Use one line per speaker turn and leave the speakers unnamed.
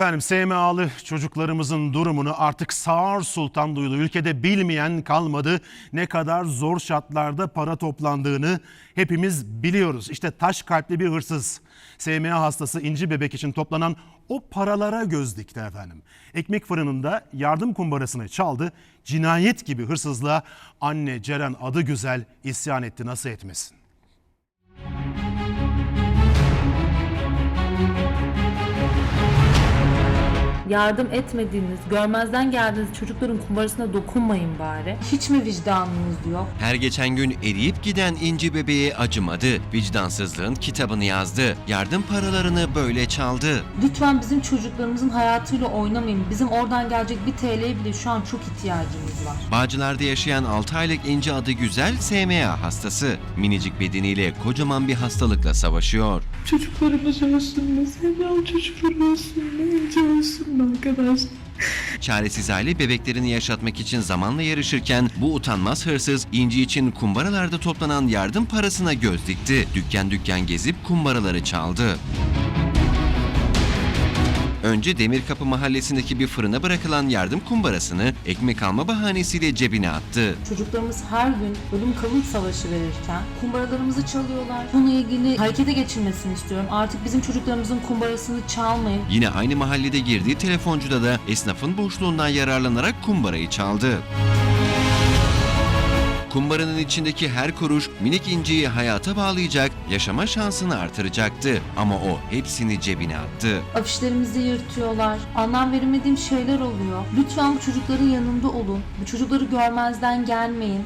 Efendim SMA'lı çocuklarımızın durumunu artık sağır sultan duydu. Ülkede bilmeyen kalmadı. Ne kadar zor şartlarda para toplandığını hepimiz biliyoruz. İşte taş kalpli bir hırsız. SMA hastası İnci Bebek için toplanan o paralara göz dikti efendim. Ekmek fırınında yardım kumbarasını çaldı. Cinayet gibi hırsızlığa anne Ceren adı güzel isyan etti nasıl etmesin.
Yardım etmediğiniz, görmezden geldiğiniz çocukların kumbarasına dokunmayın bari. Hiç mi vicdanınız yok?
Her geçen gün eriyip giden inci bebeğe acımadı. Vicdansızlığın kitabını yazdı. Yardım paralarını böyle çaldı.
Lütfen bizim çocuklarımızın hayatıyla oynamayın. Bizim oradan gelecek bir TL'ye bile şu an çok ihtiyacımız var.
Bağcılar'da yaşayan 6 aylık inci adı güzel SMA hastası. Minicik bedeniyle kocaman bir hastalıkla savaşıyor.
Çocuklarımız ölsün mü? Sevmem çocuklar ölsün mü? İnce ölsün mü arkadaş?
Çaresiz aile bebeklerini yaşatmak için zamanla yarışırken bu utanmaz hırsız İnci için kumbaralarda toplanan yardım parasına göz dikti. Dükkan dükkan gezip kumbaraları çaldı. Önce Demirkapı mahallesindeki bir fırına bırakılan yardım kumbarasını ekmek alma bahanesiyle cebine attı.
Çocuklarımız her gün ölüm kalım savaşı verirken kumbaralarımızı çalıyorlar. Bununla ilgili harekete geçilmesini istiyorum. Artık bizim çocuklarımızın kumbarasını çalmayın.
Yine aynı mahallede girdiği telefoncuda da esnafın boşluğundan yararlanarak kumbarayı çaldı. Kumbaranın içindeki her kuruş minik inciyi hayata bağlayacak, yaşama şansını artıracaktı. Ama o hepsini cebine attı.
Afişlerimizi yırtıyorlar. Anlam veremediğim şeyler oluyor. Lütfen bu çocukların yanında olun. Bu çocukları görmezden gelmeyin.